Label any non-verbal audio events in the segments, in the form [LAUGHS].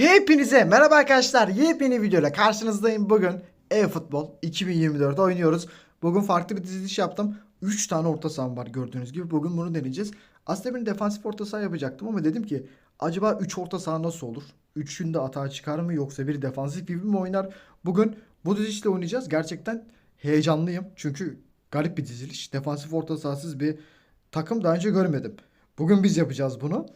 Hepinize merhaba arkadaşlar. Yepyeni videoyla karşınızdayım. Bugün e-futbol 2024 oynuyoruz. Bugün farklı bir diziliş yaptım. 3 tane orta saham var gördüğünüz gibi. Bugün bunu deneyeceğiz. Aslında bir defansif orta saha yapacaktım ama dedim ki acaba 3 orta saha nasıl olur? 3'ün de atağa çıkar mı yoksa bir defansif gibi mi oynar? Bugün bu dizilişle oynayacağız. Gerçekten heyecanlıyım. Çünkü garip bir diziliş. Defansif orta sahasız bir takım daha önce görmedim. Bugün biz yapacağız bunu.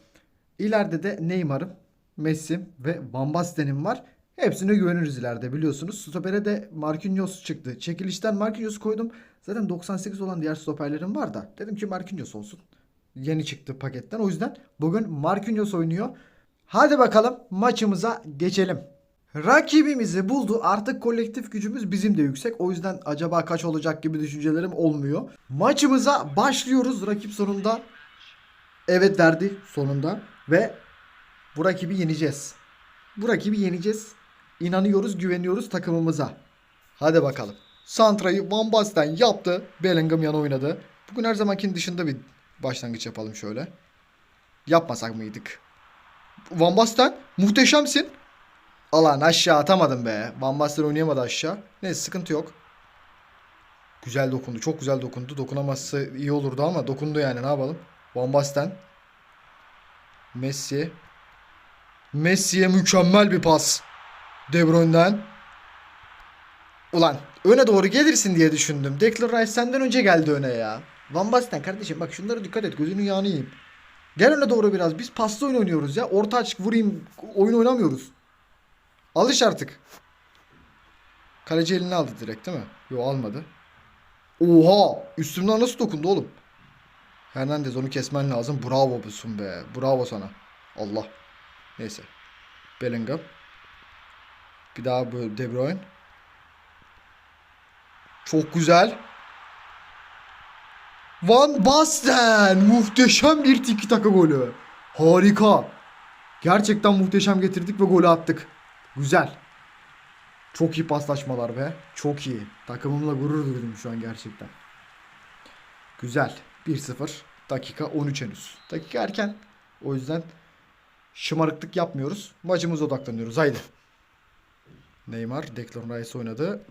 İleride de Neymar'ım, Messi ve Van Basten'im var. Hepsine güveniriz ileride biliyorsunuz. Stopere de Marquinhos çıktı. Çekilişten Marquinhos koydum. Zaten 98 olan diğer stoperlerim var da. Dedim ki Marquinhos olsun. Yeni çıktı paketten. O yüzden bugün Marquinhos oynuyor. Hadi bakalım maçımıza geçelim. Rakibimizi buldu. Artık kolektif gücümüz bizim de yüksek. O yüzden acaba kaç olacak gibi düşüncelerim olmuyor. Maçımıza başlıyoruz. Rakip sonunda evet verdi sonunda. Ve bu rakibi yeneceğiz. Bu rakibi yeneceğiz. İnanıyoruz, güveniyoruz takımımıza. Hadi bakalım. Santra'yı Van Basten yaptı. Bellingham yana oynadı. Bugün her zamankinin dışında bir başlangıç yapalım şöyle. Yapmasak mıydık? Van Basten muhteşemsin. Alan aşağı atamadım be. Van Basten oynayamadı aşağı. Neyse sıkıntı yok. Güzel dokundu. Çok güzel dokundu. Dokunamazsa iyi olurdu ama dokundu yani ne yapalım. Van Basten. Messi. Messi'ye mükemmel bir pas. De Bruyne'den. Ulan öne doğru gelirsin diye düşündüm. Declan Rice senden önce geldi öne ya. Van Basten kardeşim bak şunlara dikkat et. Gözünün yağını yiyeyim. Gel öne doğru biraz. Biz paslı oyun oynuyoruz ya. Orta açık vurayım. Oyun oynamıyoruz. Alış artık. Kaleci elini aldı direkt değil mi? Yo almadı. Oha! Üstümden nasıl dokundu oğlum? Hernandez onu kesmen lazım. Bravo busun be. Bravo sana. Allah. Neyse. Bellingham. Bir daha bu De Bruyne. Çok güzel. Van Basten. Muhteşem bir tiki taka golü. Harika. Gerçekten muhteşem getirdik ve golü attık. Güzel. Çok iyi paslaşmalar be. Çok iyi. Takımımla gurur duydum şu an gerçekten. Güzel. 1-0. Dakika 13 henüz. Dakika erken. O yüzden şımarıklık yapmıyoruz. Maçımıza odaklanıyoruz. Haydi. Neymar Declan Rice oynadı.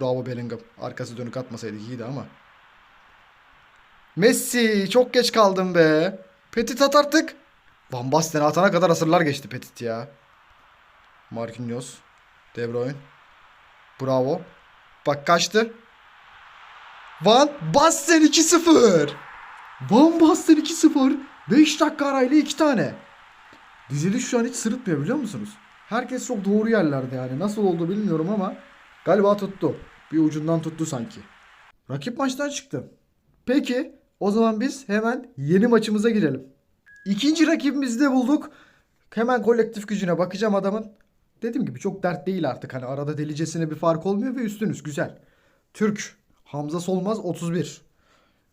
Bravo Bellingham. Arkası dönük atmasaydı iyiydi ama. Messi çok geç kaldım be. Petit at artık. Van Basten atana kadar asırlar geçti Petit ya. Marquinhos. De Bruyne. Bravo. Bak kaçtı. Van Basten 2-0. Van Basten 2-0. 5 dakika arayla 2 tane. Diziliş şu an hiç sırıtmıyor biliyor musunuz? Herkes çok doğru yerlerde yani. Nasıl oldu bilmiyorum ama galiba tuttu. Bir ucundan tuttu sanki. Rakip maçtan çıktı. Peki o zaman biz hemen yeni maçımıza girelim. İkinci rakibimizi de bulduk. Hemen kolektif gücüne bakacağım adamın. Dediğim gibi çok dert değil artık. Hani arada delicesine bir fark olmuyor ve üstünüz. Güzel. Türk. Hamza Solmaz 31.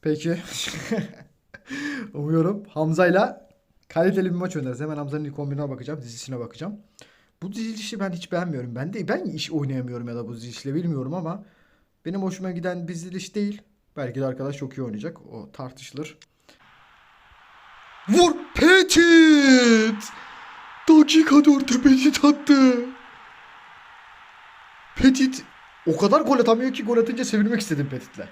Peki. [LAUGHS] Umuyorum Hamza'yla kaliteli bir maç oynarız. Hemen Hamza'nın ilk 11'ine bakacağım. Dizisine bakacağım. Bu dizilişi ben hiç beğenmiyorum. Ben de ben iş oynayamıyorum ya da bu dizilişle bilmiyorum ama benim hoşuma giden bir diziliş değil. Belki de arkadaş çok iyi oynayacak. O tartışılır. Vur Petit! Dakika 4'te Petit attı. Petit o kadar gol atamıyor ki gol atınca sevinmek istedim Petit'le.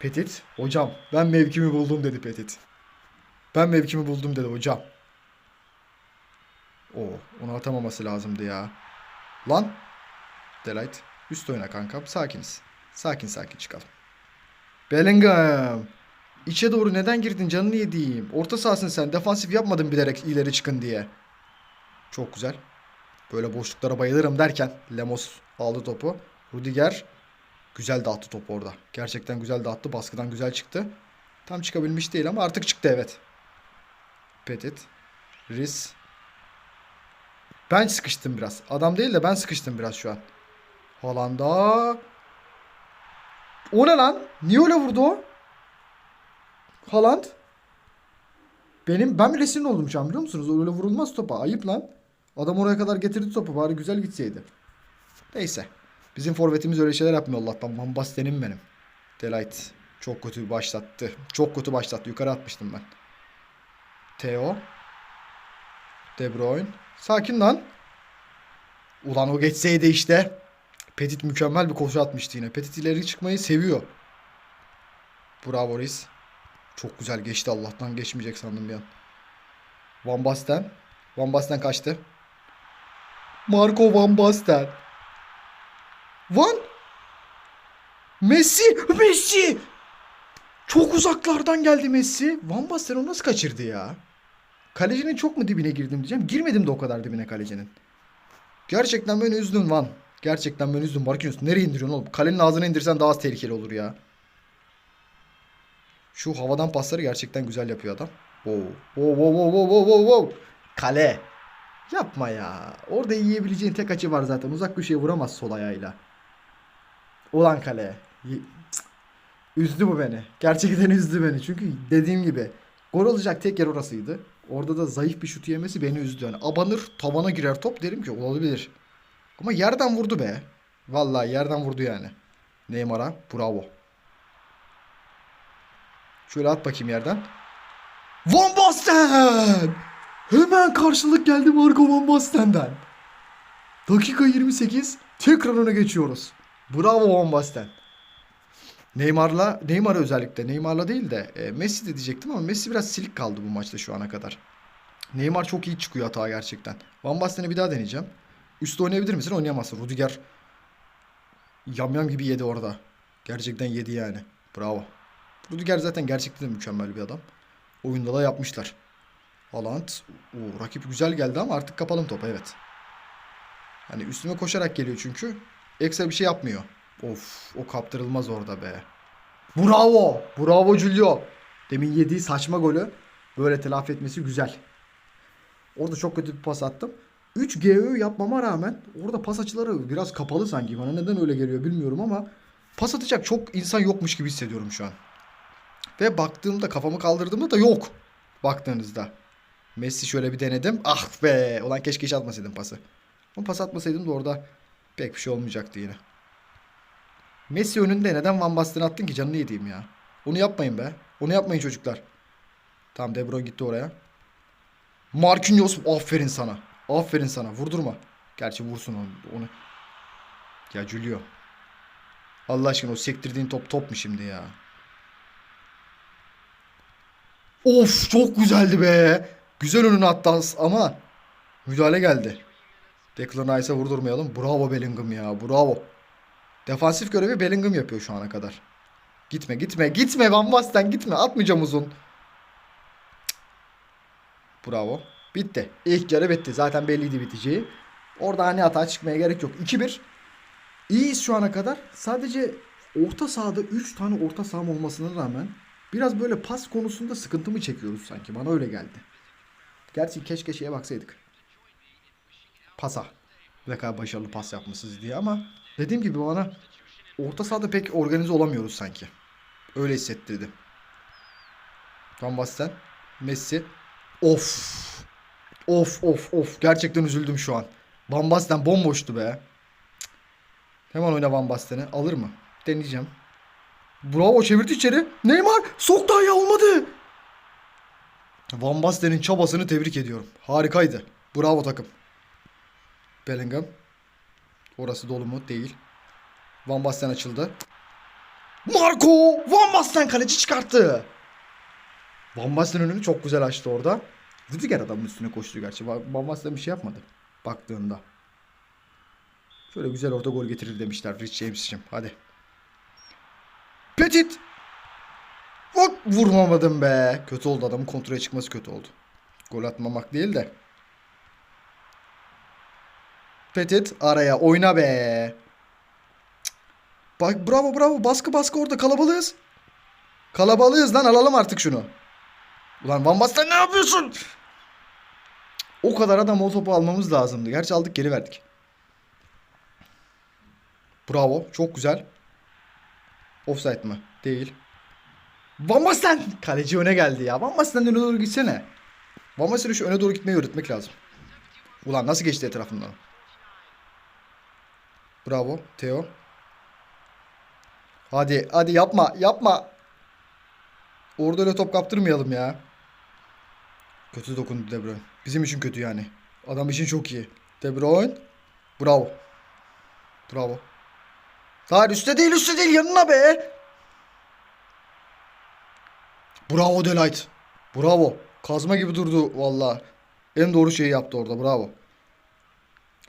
Petit, hocam ben mevkimi buldum dedi Petit. Ben mevkimi buldum dedi hocam. O, onu atamaması lazımdı ya. Lan. Delight. Üst oyna kankam. Sakiniz. Sakin sakin çıkalım. Bellingham. İçe doğru neden girdin canını yediğim. Orta sahasın sen. Defansif yapmadın bilerek ileri çıkın diye. Çok güzel. Böyle boşluklara bayılırım derken Lemos aldı topu. Rudiger güzel dağıttı topu orada. Gerçekten güzel dağıttı. Baskıdan güzel çıktı. Tam çıkabilmiş değil ama artık çıktı evet. Petit. Riz. Ben sıkıştım biraz. Adam değil de ben sıkıştım biraz şu an. Haaland'a. O ne lan? Niye öyle vurdu o? Haaland. Benim ben bile sinir oldum şu an biliyor musunuz? Öyle vurulmaz topa. Ayıp lan. Adam oraya kadar getirdi topu. Bari güzel gitseydi. Neyse. Bizim forvetimiz öyle şeyler yapmıyor Allah'tan. Van Basten'im benim. Delight. Çok kötü başlattı. Çok kötü başlattı. Yukarı atmıştım ben. Theo. De Bruyne. Sakin lan. Ulan o geçseydi işte. Petit mükemmel bir koşu atmıştı yine. Petit ileri çıkmayı seviyor. Bravo Reis. Çok güzel geçti Allah'tan geçmeyecek sandım bir an. Van Basten. Van Basten kaçtı. Marco Van Basten. Van. Messi. Messi. Çok uzaklardan geldi Messi. Van Basten onu nasıl kaçırdı ya? Kalecinin çok mu dibine girdim diyeceğim. Girmedim de o kadar dibine kalecinin. Gerçekten beni üzdün Van. Gerçekten beni üzdün. Marquinhos nereye indiriyorsun oğlum? Kalenin ağzına indirsen daha az tehlikeli olur ya. Şu havadan pasları gerçekten güzel yapıyor adam. Wow. Wow wow wow wow wow wow. Kale. Yapma ya. Orada yiyebileceğin tek açı var zaten. Uzak köşeye vuramaz sol ayağıyla. Ulan kale. Cık. Üzdü bu beni. Gerçekten üzdü beni. Çünkü dediğim gibi gol olacak tek yer orasıydı. Orada da zayıf bir şut yemesi beni üzdü. Yani abanır tavana girer top derim ki olabilir. Ama yerden vurdu be. Vallahi yerden vurdu yani. Neymar'a bravo. Şöyle at bakayım yerden. Van Basten! Hemen karşılık geldi Marco Van Basten'den. Dakika 28. Tekrar öne geçiyoruz. Bravo Van Basten. Neymar'la, Neymar'a özellikle. Neymar'la değil de e, Messi de diyecektim ama Messi biraz silik kaldı bu maçta şu ana kadar. Neymar çok iyi çıkıyor hata gerçekten. Van Basten'i bir daha deneyeceğim. Üstte oynayabilir misin? Oynayamazsın. Rudiger yamyam gibi yedi orada. Gerçekten yedi yani. Bravo. Rudiger zaten gerçekten de mükemmel bir adam. Oyunda da yapmışlar. Haaland. Oo, rakip güzel geldi ama artık kapalım topa evet. Hani üstüme koşarak geliyor çünkü. Ekstra bir şey yapmıyor. Of o kaptırılmaz orada be. Bravo. Bravo Julio. Demin yediği saçma golü böyle telafi etmesi güzel. Orada çok kötü bir pas attım. 3 GÖ yapmama rağmen orada pas açıları biraz kapalı sanki. Bana neden öyle geliyor bilmiyorum ama pas atacak çok insan yokmuş gibi hissediyorum şu an. Ve baktığımda kafamı kaldırdığımda da yok. Baktığınızda. Messi şöyle bir denedim. Ah be. Ulan keşke hiç atmasaydım pası. Ama pas atmasaydım da orada pek bir şey olmayacaktı yine. Messi önünde neden Van Basten'i attın ki canını yediğim ya. Onu yapmayın be. Onu yapmayın çocuklar. Tamam De Bruyne gitti oraya. Marquinhos aferin sana. Aferin sana. Vurdurma. Gerçi vursun onu. onu. Ya Julio. Allah aşkına o sektirdiğin top top mu şimdi ya? Of çok güzeldi be. Güzel önüne attı ama müdahale geldi. Declan Rice'a vurdurmayalım. Bravo Bellingham ya. Bravo. Defansif görevi Bellingham yapıyor şu ana kadar. Gitme gitme gitme Van Basten gitme. Atmayacağım uzun. Bravo. Bitti. İlk yarı bitti. Zaten belliydi biteceği. Orada hani hata çıkmaya gerek yok. 2-1. İyiyiz şu ana kadar. Sadece orta sahada 3 tane orta saham olmasına rağmen biraz böyle pas konusunda sıkıntı mı çekiyoruz sanki? Bana öyle geldi. Gerçi keşke şeye baksaydık. Pasa. Ne kadar başarılı pas yapmışsınız diye ama dediğim gibi bana orta sahada pek organize olamıyoruz sanki. Öyle hissettirdi. Van Basten. Messi. Of. Of of of. Gerçekten üzüldüm şu an. Van Basten bomboştu be. Hemen oyna Van Basten'i. Alır mı? Deneyeceğim. Bravo çevirdi içeri. Neymar soktu ayağı olmadı. Van Basten'in çabasını tebrik ediyorum. Harikaydı. Bravo takım. Bellingham. Orası dolu mu? Değil. Van Basten açıldı. Marco! Van Basten kaleci çıkarttı. Van Basten önünü çok güzel açtı orada. Rüdiger adamın üstüne koştu gerçi. Van Basten bir şey yapmadı. Baktığında. Şöyle güzel orada gol getirir demişler Rich James'cim. Hadi. Petit. Hop vurmamadım be. Kötü oldu adamın kontrole çıkması kötü oldu. Gol atmamak değil de. Petit araya oyna be. Bak bravo bravo baskı baskı orada kalabalığız. Kalabalığız lan alalım artık şunu. Ulan Van Basten ne yapıyorsun? O kadar adam o topu almamız lazımdı. Gerçi aldık geri verdik. Bravo çok güzel. Offside mı? Değil. Van Basten! Kaleci öne geldi ya. Van Basten'den öne doğru gitsene. Van Basten'e şu öne doğru gitmeyi öğretmek lazım. Ulan nasıl geçti etrafından? Bravo. Theo. Hadi hadi yapma yapma. Orada öyle top kaptırmayalım ya. Kötü dokundu De Bruyne. Bizim için kötü yani. Adam için çok iyi. De Bruyne. Bravo. Bravo. Hayır üstte değil üstte değil yanına be. Bravo Delight. Bravo. Kazma gibi durdu valla. En doğru şeyi yaptı orada bravo.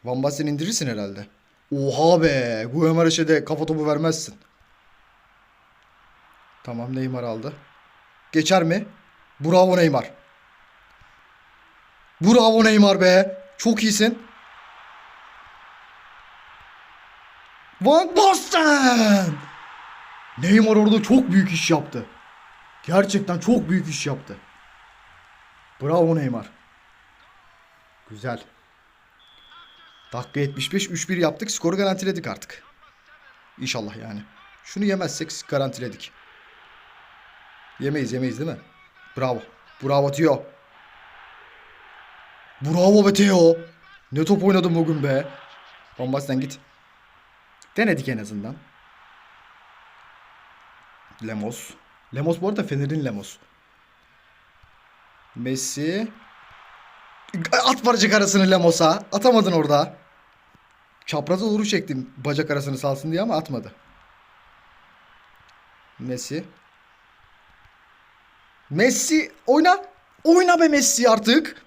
Van Basten indirirsin herhalde. Oha be. Guimarães'e de kafa topu vermezsin. Tamam Neymar aldı. Geçer mi? Bravo Neymar. Bravo Neymar be. Çok iyisin. Van Basten. Neymar orada çok büyük iş yaptı. Gerçekten çok büyük iş yaptı. Bravo Neymar. Güzel. Dakika 75 3-1 yaptık. Skoru garantiledik artık. İnşallah yani. Şunu yemezsek garantiledik. Yemeyiz yemeyiz değil mi? Bravo. Bravo Tio. Bravo be Teo. Ne top oynadın bugün be. Van Basten git. Denedik en azından. Lemos. Lemos bu arada Fener'in Lemos. Messi. At bacak arasını Lemos'a. Atamadın orada. Çapraza doğru çektim bacak arasını salsın diye ama atmadı. Messi. Messi oyna. Oyna be Messi artık.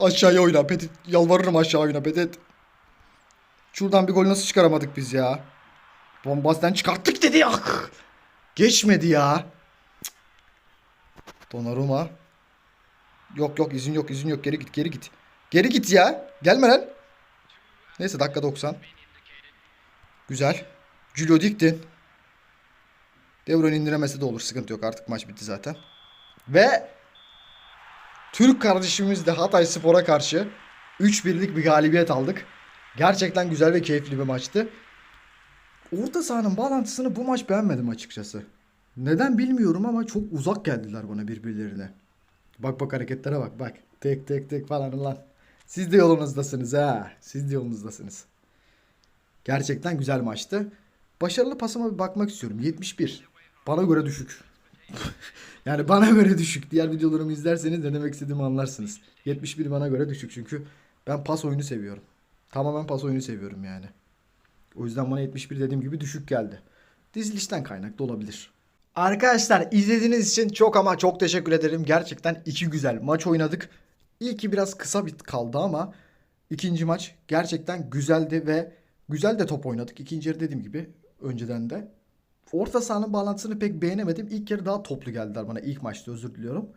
Aşağıya oyna Petit. Yalvarırım aşağı oyna Petit. Şuradan bir gol nasıl çıkaramadık biz ya? Bombazdan çıkarttık dedi ya. Geçmedi ya. Cık. Donnarumma. Yok yok izin yok izin yok geri git geri git. Geri git ya. Gelme lan. Neyse dakika 90. Güzel. Julio diktin. De Bruyne indiremese de olur. Sıkıntı yok artık maç bitti zaten. Ve Türk kardeşimiz de Hatay Spor'a karşı 3-1'lik bir galibiyet aldık. Gerçekten güzel ve keyifli bir maçtı. Orta sahanın bağlantısını bu maç beğenmedim açıkçası. Neden bilmiyorum ama çok uzak geldiler bana birbirlerine. Bak bak hareketlere bak bak. Tek tek tek falan lan. Siz de yolunuzdasınız ha. Siz de yolunuzdasınız. Gerçekten güzel maçtı. Başarılı pasıma bir bakmak istiyorum. 71. Bana göre düşük. [LAUGHS] yani bana göre düşük. Diğer videolarımı izlerseniz ne demek istediğimi anlarsınız. 71 bana göre düşük çünkü ben pas oyunu seviyorum. Tamamen pas oyunu seviyorum yani. O yüzden bana 71 dediğim gibi düşük geldi. Dizilişten kaynaklı olabilir. Arkadaşlar izlediğiniz için çok ama çok teşekkür ederim. Gerçekten iki güzel maç oynadık. İlki biraz kısa bit kaldı ama ikinci maç gerçekten güzeldi ve güzel de top oynadık. İkinci yarı dediğim gibi önceden de. Orta sahanın bağlantısını pek beğenemedim. İlk yarı daha toplu geldiler bana ilk maçta özür diliyorum.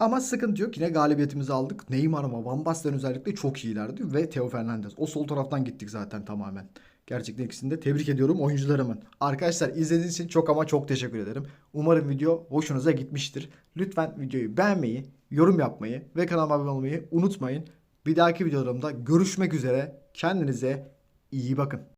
Ama sıkıntı yok. Yine galibiyetimizi aldık. Neymar ama Van Basten özellikle çok iyilerdi. Ve Theo Fernandez. O sol taraftan gittik zaten tamamen. Gerçekten ikisini de tebrik ediyorum oyuncularımın. Arkadaşlar izlediğiniz için çok ama çok teşekkür ederim. Umarım video hoşunuza gitmiştir. Lütfen videoyu beğenmeyi, yorum yapmayı ve kanalıma abone olmayı unutmayın. Bir dahaki videolarımda görüşmek üzere. Kendinize iyi bakın.